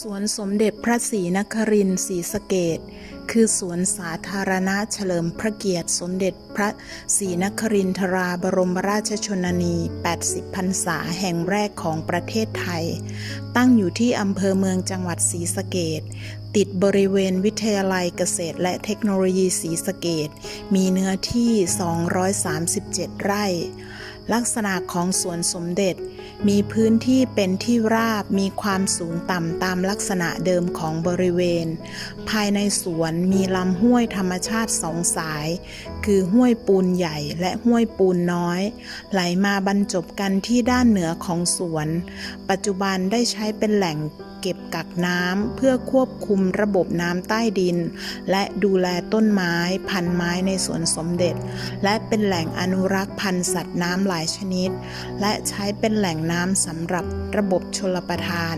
สวนสมเด็จพระศรีนครินทร์ศรีสะเกดคือสวนสาธารณะเฉลิมพระเกียรติสมเด็จพระศรีนครินทราบรมราชชนนี 80 พรรษาแห่งแรกของประเทศไทย ตั้งอยู่ที่อำเภอเมืองจังหวัดศรีสะเกดติดบริเวณวิทยาลัยเกษตรและเทคโนโลยีศรีสะเกดมีเนื้อที่ 237 ไร่ ลักษณะของสวนสมเด็จ มีพื้นที่เป็นที่ราบมีความสูงต่ำตามลักษณะเดิมของบริเวณ ภายในสวนมีลำห้วยธรรมชาติสองสาย คือห้วยปูนใหญ่และห้วยปูนน้อย ไหลมาบรรจบกันที่ด้านเหนือของสวน ปัจจุบันได้ใช้เป็นแหล่งเก็บกักน้ำเพื่อควบคุมระบบน้ำใต้ดิน และดูแลต้นไม้พันไม้ในสวนสมเด็จ และเป็นแหล่งอนุรักษ์พันธุ์สัตว์น้ำหลายชนิด และใช้เป็นแหล่งน้ำสำหรับระบบชลประทาน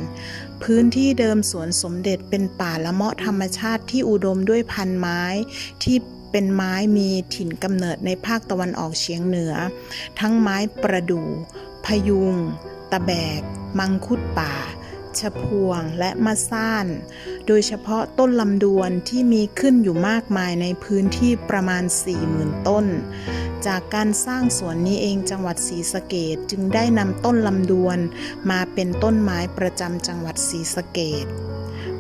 พื้นที่เดิมสวนสมเด็จเป็นป่าละเมาะธรรมชาติที่อุดมด้วยพันไม้ที่เป็นไม้มีถิ่นกำเนิดในภาคตะวันออกเฉียงเหนือ ทั้งไม้ประดู่ พยุง ตะแบก มังคุดป่าชะพวงและมะซ่าน โดยเฉพาะต้นลำดวนที่มีขึ้นอยู่มากมายในพื้นที่ประมาณ 40,000 ต้น จากการสร้างสวนนี้เองจังหวัดศรีสะเกดจึงได้นำต้นลำดวนมาเป็นต้นไม้ประจำจังหวัดศรีสะเกด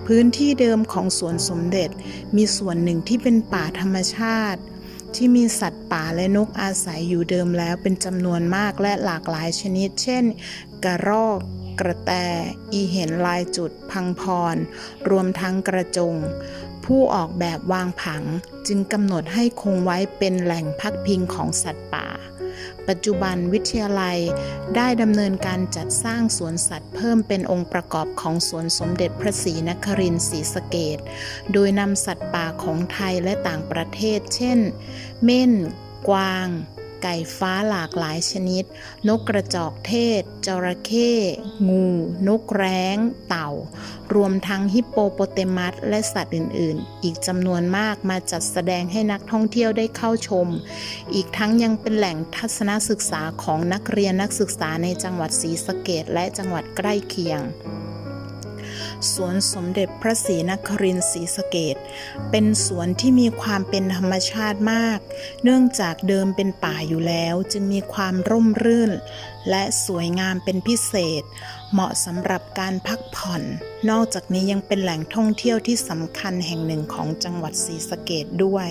พื้นที่เดิมของสวนสมเด็จมีส่วนหนึ่งที่เป็นป่าธรรมชาติ ที่มีสัตว์ป่าและนกอาศัยอยู่เดิมแล้วเป็นจำนวนมากและหลากหลายชนิด เช่น กระรอก กระแต อีเห็นลายจุด พังพร รวมทั้งกระจง ผู้ออกแบบวางผังจึงกำหนดให้คงไว้เป็นแหล่งพักพิงของสัตว์ป่า ปัจจุบันวิทยาลัยได้ดำเนินการจัดสร้างสวนสัตว์เพิ่มเป็นองค์ประกอบของสวนสมเด็จพระศรีนครินทร์ศรีสะเกต โดยนำสัตว์ป่าของไทยและต่างประเทศ เช่น เม่น กวาง ไก่ฟ้าหลากหลายชนิด นกกระจอกเทศ จระเข้งู นกแร้ง เต่า รวมทั้งฮิปโปโปเตมัสและสัตว์อื่น ๆ อีกจำนวนมากมาจัดแสดงให้นักท่องเที่ยวได้เข้าชม อีกทั้งยังเป็นแหล่งทัศนศึกษาของนักเรียนนักศึกษาในจังหวัดศรีสะเกดและจังหวัดใกล้เคียง สวนสมเด็จพระศรีนครินทร์ศรีสะเกดเป็นสวนที่มีความเป็นธรรมชาติมาก เนื่องจากเดิมเป็นป่าอยู่แล้วจึงมีความร่มรื่น และสวยงามเป็นพิเศษ เหมาะสำหรับการพักผ่อน นอกจากนี้ยังเป็นแหล่งท่องเที่ยวที่สำคัญแห่งหนึ่งของจังหวัดศรีสะเกดด้วย